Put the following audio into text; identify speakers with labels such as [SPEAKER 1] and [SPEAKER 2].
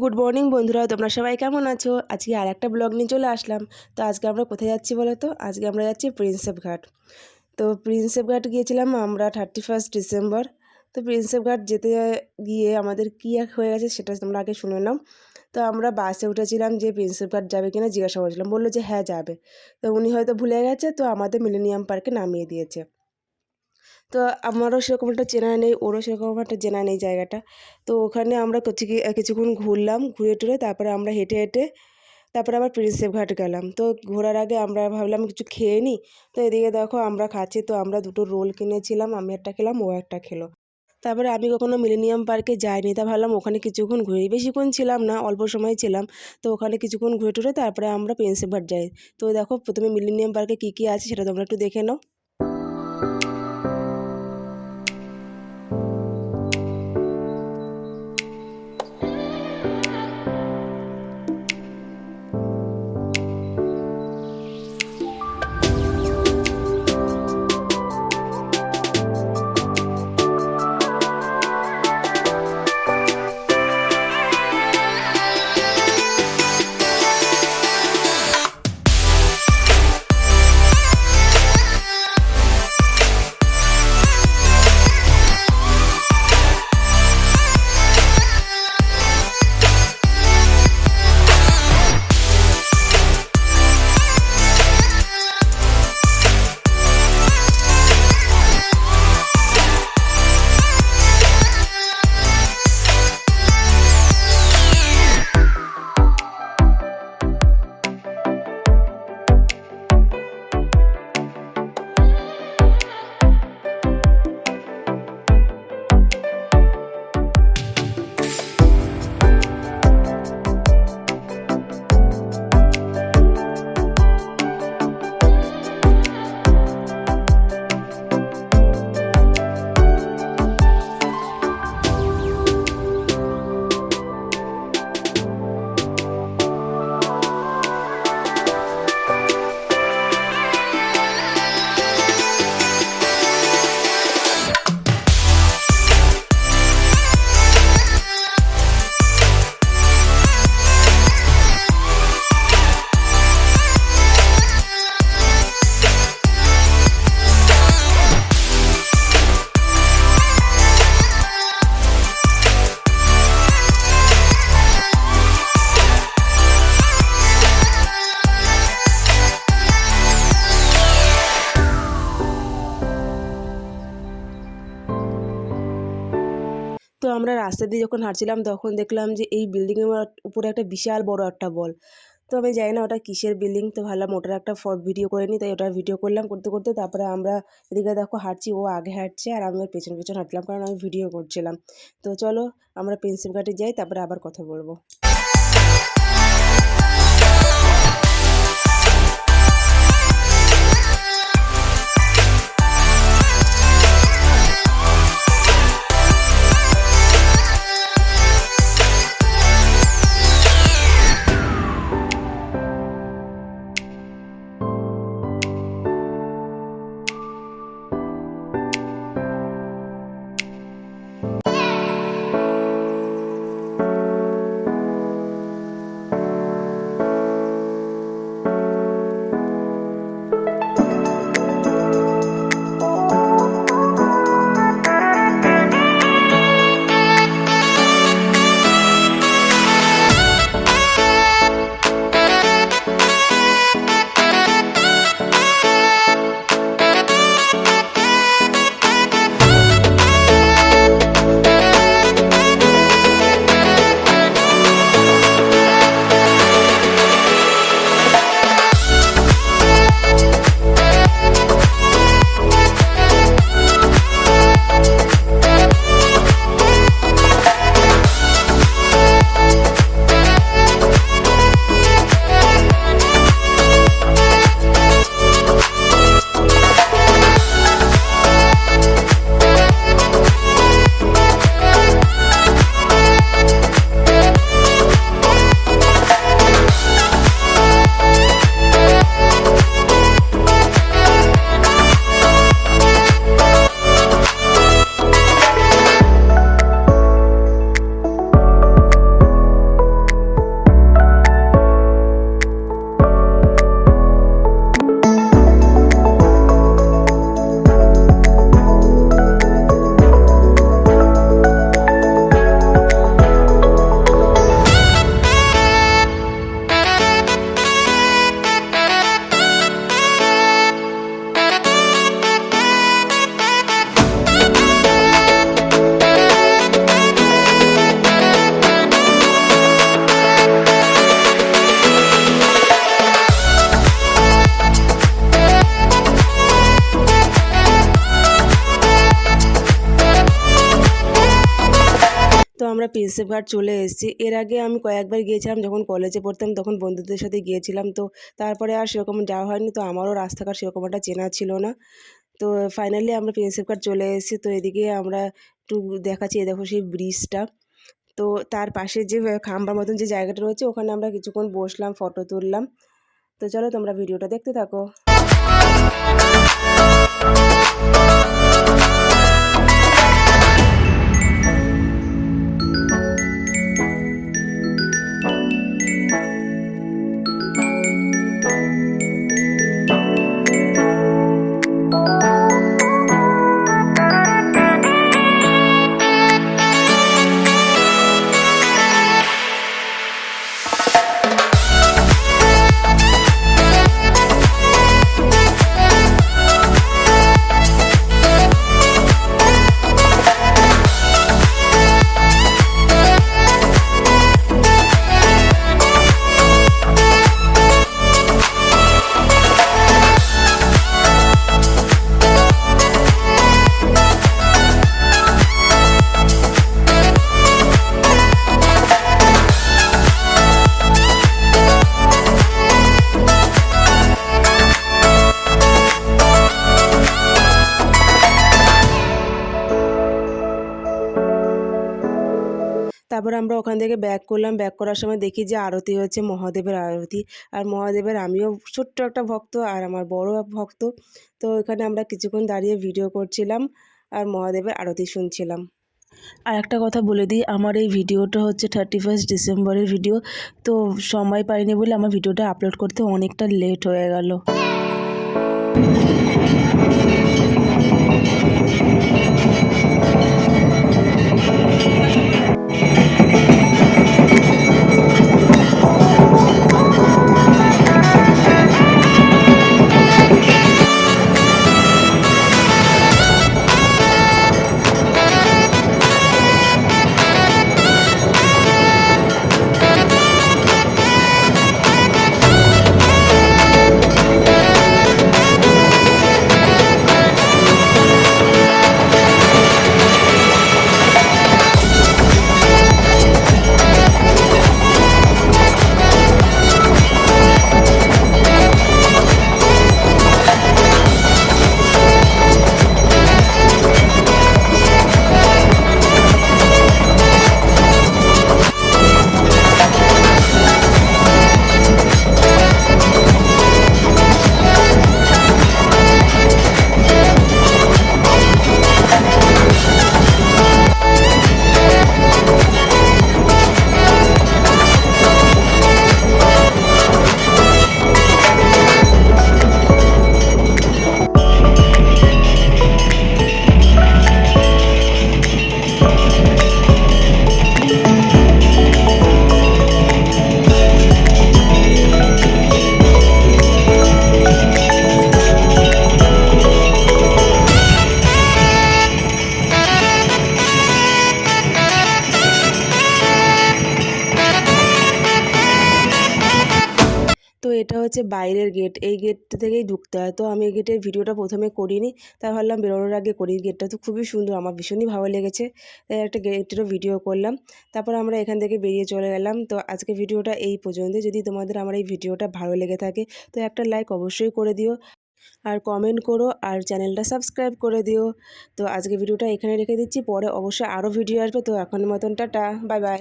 [SPEAKER 1] Good morning বন্ধুরা। তোমরা সবাই কেমন আছো? আজকে আর একটা ব্লগ নিয়ে চলে আসলাম। তো আজকে আমরা কোথায় যাচ্ছি বলো তো? আজকে আমরা যাচ্ছি প্রিন্সেপ ঘাট তো প্রিন্সেপ ঘাট গিয়েছিলাম আমরা থার্টি ফার্স্ট ডিসেম্বর তো প্রিন্সেপ ঘাট যেতে গিয়ে আমাদের কী এক হয়ে গেছে সেটা তোমরা আগে শুনে নাও। তো আমরা বাসে উঠেছিলাম যে প্রিন্সেপ ঘাট যাবে কিনা জিজ্ঞাসা করেছিলাম। বলল যে হ্যাঁ যাবে। তো উনি হয়তো ভুলে গেছে, তো আমাদের মিলেনিয়াম পার্কে নামিয়ে দিয়েছে। তো আমারও সেরকম একটা চেনা নেই, ওরও সেরকম একটা চেনা নেই জায়গাটা। তো ওখানে আমরা কিছু কিছুক্ষণ ঘুরলাম, ঘুরে টুরে তারপরে আমরা হেঁটে হেঁটে তারপরে আবার প্রিন্সেপ ঘাট গেলাম। তো ঘোরার আগে আমরা ভাবলাম কিছু খেয়ে নিই। তো এদিকে দেখো আমরা খাচ্ছি, তো আমরা দুটো রোল কিনেছিলাম, আমি একটা খেলাম, ও একটা খেলো। তারপরে আমি কখনো মিলেনিয়াম পার্কে যাইনি, তা ভাবলাম ওখানে কিছুক্ষণ ঘুরি বেশিক্ষণ ছিলাম না, অল্প সময় ছিলাম। তো ওখানে কিছুক্ষণ ঘুরে টুরে তারপরে আমরা প্রিন্সেপ ঘাট যাই। তো দেখো প্রথমে মিলেনিয়াম পার্কে কী কী আছে সেটা তোমরা একটু দেখে নাও। আমরা রাস্তা দিয়ে যখন হাঁটছিলাম, তখন দেখলাম যে এই বিল্ডিংয়ের উপরে একটা বিশাল বড় একটা বল। তো আমি জানি না ওটা কিসের বিল্ডিং তো ভাবলাম ওটার একটা ভিডিও করে নিই, তাই ওটা ভিডিও করলাম করতে করতে, তারপরে আমরা এদিকে দেখো হাঁটছি, ও আগে হাঁটছে আর আমি পেছন পেছন হাঁটলাম কারণ আমি ভিডিও করছিলাম। তো চলো আমরা প্রিন্সিপ ঘাটে যাই, তারপরে আবার কথা বলব। Thank you. প্রিন্সেপ ঘাট চলে এসেছি। এর আগে আমি কয়েকবার গিয়েছিলাম যখন কলেজে পড়তাম, তখন বন্ধুদের সাথে গিয়েছিলাম। তো তারপরে আর সেরকম যাওয়া হয়নি, তো আমারও রাস্তাঘাট সেরকম একটা চেনা ছিল না। তো ফাইনালি আমরা প্রিন্সেপ ঘাট চলে এসেছি। তো এদিকে আমরা একটু দেখাচ্ছি, এ দেখো সেই ব্রিজটা তো তার পাশে যে খাম্বার মতন যে জায়গাটা রয়েছে, ওখানে আমরা কিছুক্ষণ বসলাম ফটো তুললাম। তো চলো তোমরা ভিডিওটা দেখতে থাকো। ওখান থেকে ব্যাক করলাম। ব্যাক করার সময় দেখি যে আরতি হচ্ছে, মহাদেবের আরতি। আর মহাদেবের আমিও ছোট্ট একটা ভক্ত আর আমার বড় ভক্ত। তো এখানে আমরা কিছুক্ষণ দাঁড়িয়ে ভিডিও করছিলাম আর মহাদেবের আরতি শুনছিলাম। আর একটা কথা বলে দিই, আমার এই ভিডিওটা হচ্ছে থার্টি ফার্স্ট ডিসেম্বরের ভিডিও তো সময় পাইনি বলে আমার ভিডিওটা আপলোড করতে অনেকটা লেট হয়ে গেল। এটা হচ্ছে বাইরের গেট এই গেটটা থেকেই ঢুকতে হয়। তো আমি এই গেটের ভিডিওটা প্রথমে করিনি, তাই ভাবলাম বেরোনোর আগে করি। গেটটা তো খুবই সুন্দর, আমার ভীষণই ভালো লেগেছে। তাই একটা গেটেরও ভিডিও করলাম। তারপর আমরা এখান থেকে বেরিয়ে চলে গেলাম। তো আজকে ভিডিওটা এই পর্যন্ত। যদি তোমাদের আমার এই ভিডিওটা ভালো লেগে থাকে, তো একটা লাইক অবশ্যই করে দিও। আর কমেন্ট করো, আর চ্যানেলটা সাবস্ক্রাইব করে দিও। তো আজকে ভিডিওটা এখানে রেখে দিচ্ছি। পরে অবশ্যই আরও ভিডিও আসবে। তো এখন মতন টাটা বাই বাই